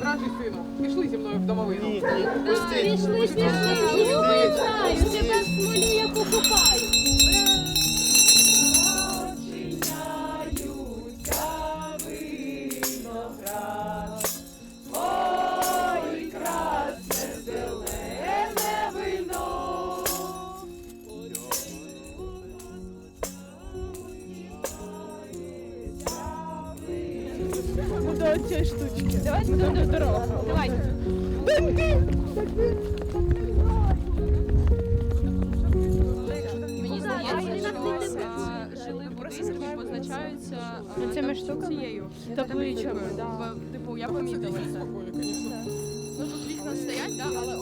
Братчий сину, пішли зі мною в домовину. Ні, ні, пусти. Пішли. Давайте будемо дорогу. Давайте. Мені здається, що е, жили будинки позначаються е, Цими там штуками? цією Табличкою, табличкою. да. В- Типу, я помітила це. Ну тут вікна стоять, да, але